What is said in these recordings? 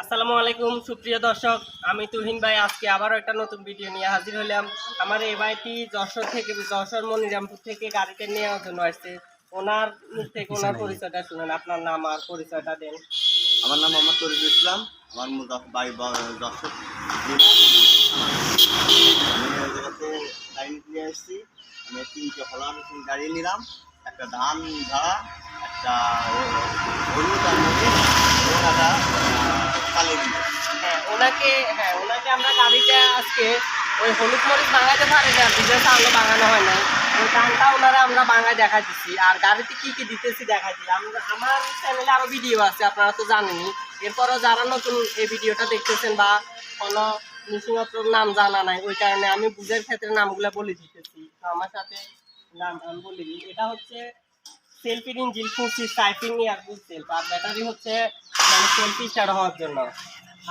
আসসালামু আলাইকুম সুপ্রিয় দর্শক। আমি তুহিন ভাই আজকে আবারও একটা নতুন ভিডিও নিয়ে হাজির হলাম আমার এই ভাইটি যশোর থেকে যশোর মনিরামপুর থেকে গাড়িতে নেওয়ার জন্য আসছে। ওনার মুখ থেকে ওনার পরিচয়টা শুনেন। আপনার নাম আর পরিচয়টা দেন। আমার নাম মোহাম্মদ তরিকুল ইসলাম। আমার মূল দশ- বাড়ি ব- দর্শক আমি গাড়ি নিয়ে এসেছি আমি তিনটে হলার গাড়ি নিলাম। একটা ধান ঝাড়া একটা হলুদ আর মরিচ এবং একটা কালো দিয়ে হ্যাঁ ওনাকে হ্যাঁ ওনাকে আমরা গাড়িটা আজকে ওই হলুদ মরিচ বাঙাইতে পারি না, বিজয় চাউলও বাঙানো হয় না ওই গানটা ওনারা আমরা বাঙায় দেখা দিচ্ছি আর গাড়িতে কি কি দিতেছি দেখা দিই আমার চ্যানেলে আরও ভিডিও আছে, আপনারা তো জানেনই। এরপরও যারা নতুন এই ভিডিওটা দেখতেছেন বা কোনো নৃসিংহত্রর নাম জানা নাই, ওই কারণে আমি বুঝের ক্ষেত্রে নামগুলো বলে দিতেছি। আমার সাথে নাম, আমি বলে দিই এটা হচ্ছে সেলফির ইঞ্জিন খুঁজছি সাইফিং এয়ারবুল সেলফ আর ব্যাটারি হচ্ছে মানে সেলফি স্টার্ট হওয়ার জন্য।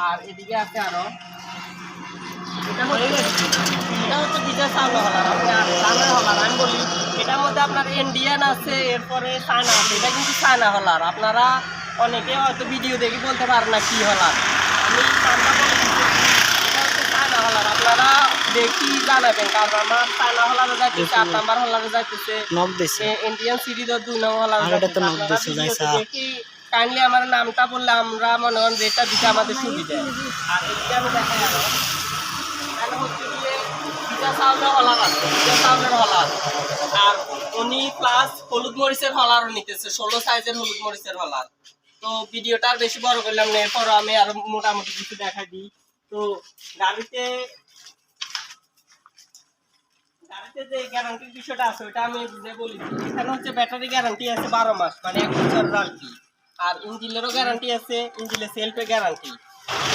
আর এদিকে আছে আরও। এটা হচ্ছে এটা হচ্ছে হলার আপনার হলার আমি বলি এটার মধ্যে আপনার ইন্ডিয়ান আছে এরপরে চায়না আছে। এটা কিন্তু চায়না হলার। আপনারা অনেকে হয়তো ভিডিও দেখে বলতে পারেন না কি হলার। আমি নামটা বলে এটা হচ্ছে চায়না হলার। আপনারা দেখি জানাবেন কারণ আমার চায়না হলারে যাইতেছে আট নাম্বার হলারে যাইতেছে। ইন্ডিয়ান সিরিজ দুই নম্বর হলারে যাইতেছে। দেখি কাইন্ডলি আমার নামটা বললে আমরা মনে করেন রেটটা দিতে আমাদের সুবিধা। আর আরও। আর উনি প্লাস হলুদ মরিচের হলারও নিতেছে, ষোলো সাইজের হলুদ মরিচের হলার তো ভিডিওটা আর বেশি বড় করলাম না, এরপরও আমি আরও মোটামুটি কিছু দেখা দিই। তো গাড়িতে গাড়িতে যে গ্যারান্টির বিষয়টা আছে ওটা আমি বলি, এখানে হচ্ছে ব্যাটারি গ্যারান্টি আছে বারো মাস মানে এক বছর গ্যারান্টি আর ইঞ্জিনেরও গ্যারান্টি আছে ইঞ্জিনের সেলফে গ্যারান্টি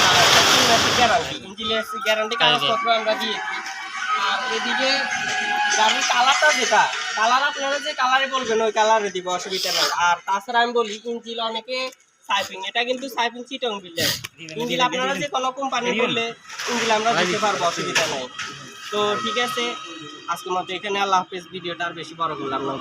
আর তিন মাসের গ্যারান্টি ইঞ্জিনের গ্যারান্টি কাগজপত্র আমরা দিয়েছি আর এদিকে গাড়ির কালারটা যেটা কালার আপনারা যে কালারে বলবেন ওই কালারে দিব অসুবিধা নেই। আর তাছাড়া আমি বলি ইঞ্জিল অনেকে সাইপিং এটা কিন্তু সাইপিং চিটং বিল্ডার ইঞ্জিল আপনারা যে কোনো কোম্পানি বললে ইঞ্জিল আমরা দিতে পারব অসুবিধা নেই। তো ঠিক আছে আজকের মতো এখানে আল্লাহ হাফেজ ভিডিওটা আর বেশি বড় করলাম না